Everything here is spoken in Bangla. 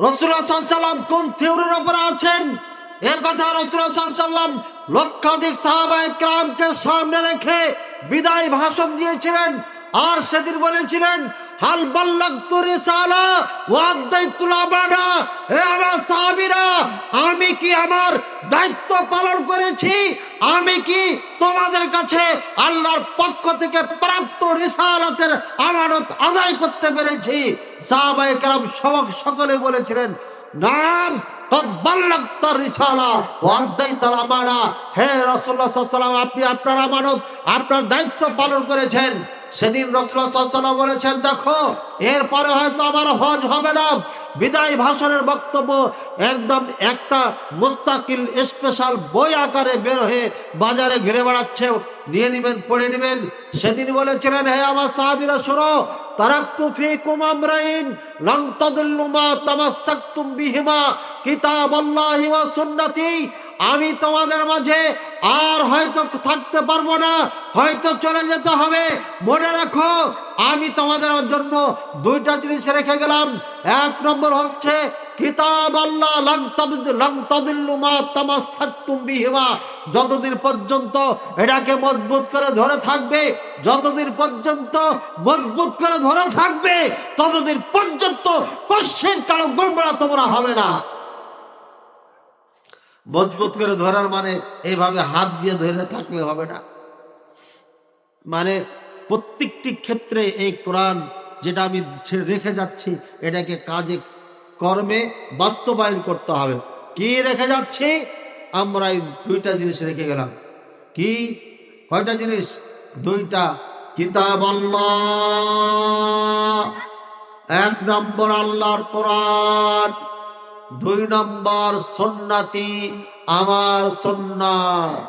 রসুল্লাহাম কোন থিওরির ওপরে আছেন? এর কথা রসুল্লাহাম লক্ষাধিক সাহাবাহামকে সামনে রেখে বিদায় ভাষণ দিয়েছিলেন আর সেদিন বলেছিলেন, হাল ওয়াদাইতুল আমানা হে আমার আমার সাহাবিরা, আমি কি আমার দায়িত্ব পালন করেছি? আমি কি তোমাদের কাছে আল্লাহর পক্ষ থেকে প্রাপ্ত রিসালতের আমানত আদায় করতে পেরেছি? সাহাবায়ে কেরাম সবক সকলে বলেছিলেন, নাম সেদিন রসুল্লাহ বলেছেন, দেখো, এরপরে হয়তো আমার হজ হবে না। বিদায় ভাষণের বক্তব্য একদম একটা মুস্তাকিল স্পেশাল বই আকারে বের হয়ে বাজারে ঘিরে বেড়াচ্ছে। নিয়ে নেবেন, পড়ে নেবেন। সেদিন বলেছিলেন, হে আমার সাহাবিরা, শোনো লং আমি তোমাদের মাঝে আর হয়তো থাকতে পারব না, হয়তো চলে যেতে হবে। মনে রাখো আমি তোমাদের জন্য দুইটা জিনিস রেখে গেলাম। এক নম্বর হচ্ছে, কিতাব আল্লাহ যতদিন পর্যন্ত এটাকে মজবুত করে ধরে থাকবে, যতদিন পর্যন্ত মজবুত করে ধরে থাকবে, ততদিন পর্যন্ত কোশ্চেন কারও গোমরা তোমরা হবে না। মজবুত করে ধরার মানে এইভাবে হাত দিয়ে ধরে থাকলে হবে না। মানে প্রত্যেকটি ক্ষেত্রে এই কোরআন যেটা আমি রেখে যাচ্ছি, এটাকে কাজে, কর্মে বাস্তবায়ন করতে হবে। কি রেখে যাচ্ছি? আমরা এই দুইটা জিনিস রেখে গেলাম। কি? কয়টা জিনিস? দুইটা। কিতাব এক নম্বর আল্লাহর কোরআন। দুই নম্বর সন্নাতি। আমার সন্ন্যাত